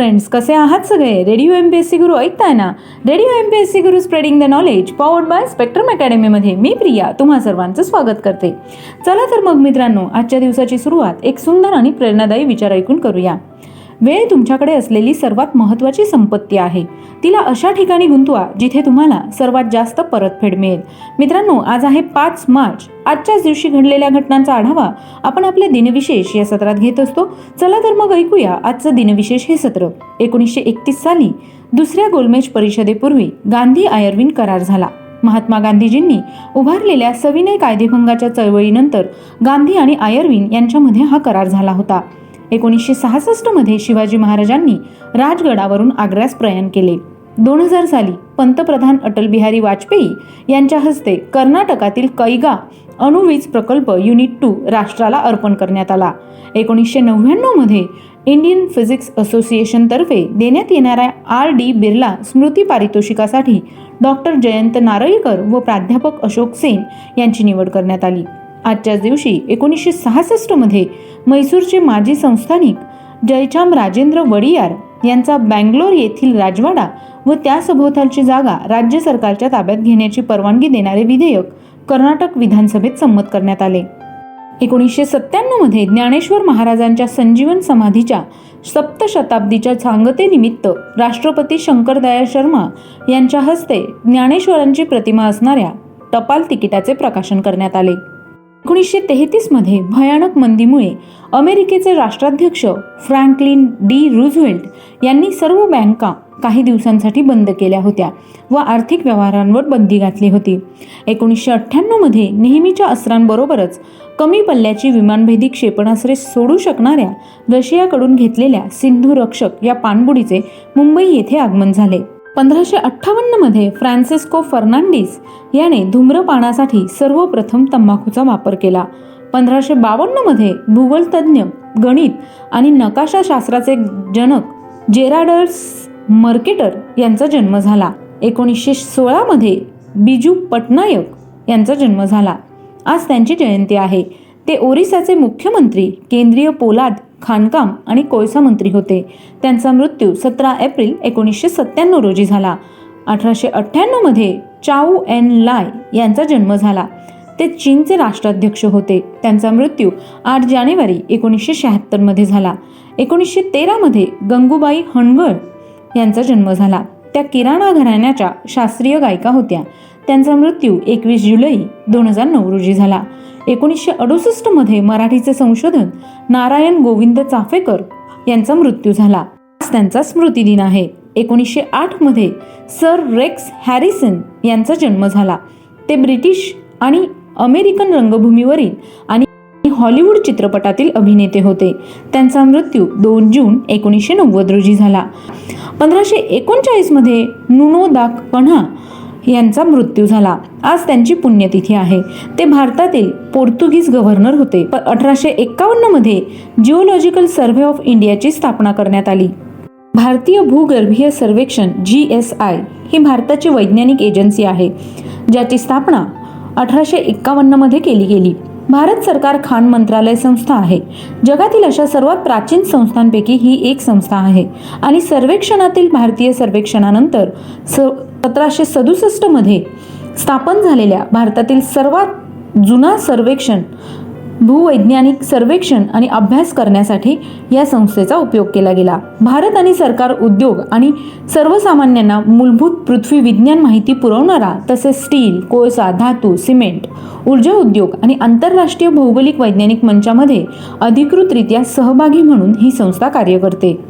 Friends कसे आहात सगळे? Radio M P S C Guru ऐकताय ना? Radio M P S C Guru spreading the knowledge powered by Spectrum अकॅडमीमध्ये मी प्रिया तुम्हा सर्वांचं स्वागत करते. चला तर मग मित्रांनो आजच्या दिवसाची सुरुवात एक सुंदर आणि प्रेरणादायी विचार ऐकून करूया. वेळ तुमच्याकडे असलेली सर्वात महत्त्वाची संपत्ती आहे. तिला अशा ठिकाणी गुंतवा जिथे तुम्हाला सर्वात जास्त परतफेड मिळेल. मित्रांनो आज आहे पाच मार्च. आजच्याच दिवशी घडलेल्या घटनांचा आढावा आपण आपले दिनविशेष या सत्रात घेत असतो. चला तर मग ऐकूया आजचं दिनविशेष हे सत्र. एकोणीसशे एकतीस साली दुसऱ्या गोलमेज परिषदेपूर्वी गांधी आयर्विन करार झाला. महात्मा गांधीजींनी उभारलेल्या सविनय कायदेभंगाच्या चळवळीनंतर गांधी आणि आयर्विन यांच्यामध्ये हा करार झाला होता. एकोणीसशे सहासष्टमध्ये शिवाजी महाराजांनी राजगडावरून आग्र्यास प्रयाण केले. दोन हजार साली पंतप्रधान अटल बिहारी वाजपेयी यांच्या हस्ते कर्नाटकातील कैगा अणुवीज प्रकल्प युनिट टू राष्ट्राला अर्पण करण्यात आला. एकोणीसशे नव्याण्णवमध्ये इंडियन फिजिक्स असोसिएशनतर्फे देण्यात येणाऱ्या आर डी बिर्ला स्मृती पारितोषिकासाठी डॉक्टर जयंत नारळीकर व प्राध्यापक अशोक सेन यांची निवड करण्यात आली. आजच्याच दिवशी एकोणीसशे सहासष्टमध्ये म्हैसूरचे माजी संस्थानिक जयचाम राजेंद्र वडियार यांचा बँगलोर येथील राजवाडा व त्या सभोवतालची जागा राज्य सरकारच्या ताब्यात घेण्याची परवानगी देणारे विधेयक कर्नाटक विधानसभेत संमत करण्यात आले. एकोणीसशे सत्त्याण्णवमध्ये ज्ञानेश्वर महाराजांच्या संजीवन समाधीच्या सप्तशताब्दीच्या सांगतेनिमित्त राष्ट्रपती शंकरदयाळ शर्मा यांच्या हस्ते ज्ञानेश्वरांची प्रतिमा असणाऱ्या टपाल तिकिटाचे प्रकाशन करण्यात आले. एकोणीसशे तेहतीसमध्ये भयानक मंदीमुळे अमेरिकेचे राष्ट्राध्यक्ष फ्रँकलिन डी रुझवेल्ट यांनी सर्व बँका काही दिवसांसाठी बंद केल्या होत्या व आर्थिक व्यवहारांवर बंदी घातली होती. एकोणीसशे अठ्ठ्याण्णवमध्ये नेहमीच्या अस्त्रांबरोबरच कमी पल्ल्याची विमानभेदी क्षेपणास्त्रे सोडू शकणाऱ्या रशियाकडून घेतलेल्या सिंधू रक्षक या पाणबुडीचे मुंबई येथे आगमन झाले. पंधराशे अठ्ठावन्नमध्ये फ्रान्सिस्को फर्नांडिस याने धूम्रपानासाठी सर्वप्रथम तंबाखूचा वापर केला. पंधराशे बावन्नमध्ये भूगोलतज्ञ गणित आणि नकाशाशास्त्राचे जनक जेराडर्स मर्केटर यांचा जन्म झाला. एकोणीसशे सोळामध्ये बिजू पटनायक यांचा जन्म झाला. आज त्यांची जयंती आहे. ते ओरिसाचे मुख्यमंत्री केंद्रीय पोलाद खाणकाम आणि कोळसा मंत्री होते. त्यांचा मृत्यू सतरा एप्रिल एकोणीसशे सत्त्याण्णव रोजी झाला. अठराशे अठ्ठ्याण्णवमध्ये चाऊ एन लाय यांचा जन्म झाला. ते चीनचे राष्ट्राध्यक्ष होते. त्यांचा मृत्यू आठ जानेवारी एकोणीसशे शहात्तरमध्ये झाला. एकोणीसशे तेरामध्ये गंगूबाई हणगळ यांचा जन्म झाला. त्या किराणा घराण्याच्या शास्त्रीय गायिका होत्या. त्यांचा मृत्यू एकवीस जुलै दोन हजार नऊ रोजी झाला. एकोणीसशे अडुसष्टमध्ये मराठीचे संशोधन नारायण गोविंद चाफेकर यांचा मृत्यू झाला. आज त्यांचा स्मृतिदिन आहे. एकोणीसशे आठमध्ये सर रेक्स हॅरिसन यांचा जन्म झाला. ते ब्रिटिश आणि अमेरिकन रंगभूमीवरील आणि हॉलिवूड चित्रपटातील अभिनेते होते. त्यांचा मृत्यू दोन जून एकोणीसशे नव्वद रोजी झाला. पंधराशे एकोणचाळीसमध्ये नुनो दाक पन्हा यांचा मृत्यू झाला. आज त्यांची पुण्यतिथी आहे. ते भारतातील पोर्तुगीज गव्हर्नर होते. अठराशे एक्कावन्नमध्ये जिओलॉजिकल सर्व्हे ऑफ इंडियाची स्थापना करण्यात आली. भारतीय भूगर्भीय सर्वेक्षण जी एस आय ही भारताची वैज्ञानिक एजन्सी आहे ज्याची स्थापना अठराशे एक्कावन्नमध्ये केली गेली. भारत सरकार खाण मंत्रालय संस्था आहे. जगातील अशा सर्वात प्राचीन संस्थांपैकी ही एक संस्था आहे. आणि सर्वेक्षणातील भारतीय सर्वेक्षणानंतर स सतराशे सदुसष्टमध्ये स्थापन झालेल्या भारतातील सर्वात जुना सर्वेक्षण भूवैज्ञानिक सर्वेक्षण आणि अभ्यास करण्यासाठी या संस्थेचा उपयोग केला गेला. भारत आणि सरकार उद्योग आणि सर्वसामान्यांना मूलभूत पृथ्वी विज्ञान माहिती पुरवणारा तसेच स्टील कोळसा धातू सिमेंट ऊर्जा उद्योग आणि आंतरराष्ट्रीय भौगोलिक वैज्ञानिक मंचामध्ये अधिकृतरित्या सहभागी म्हणून ही संस्था कार्य करते.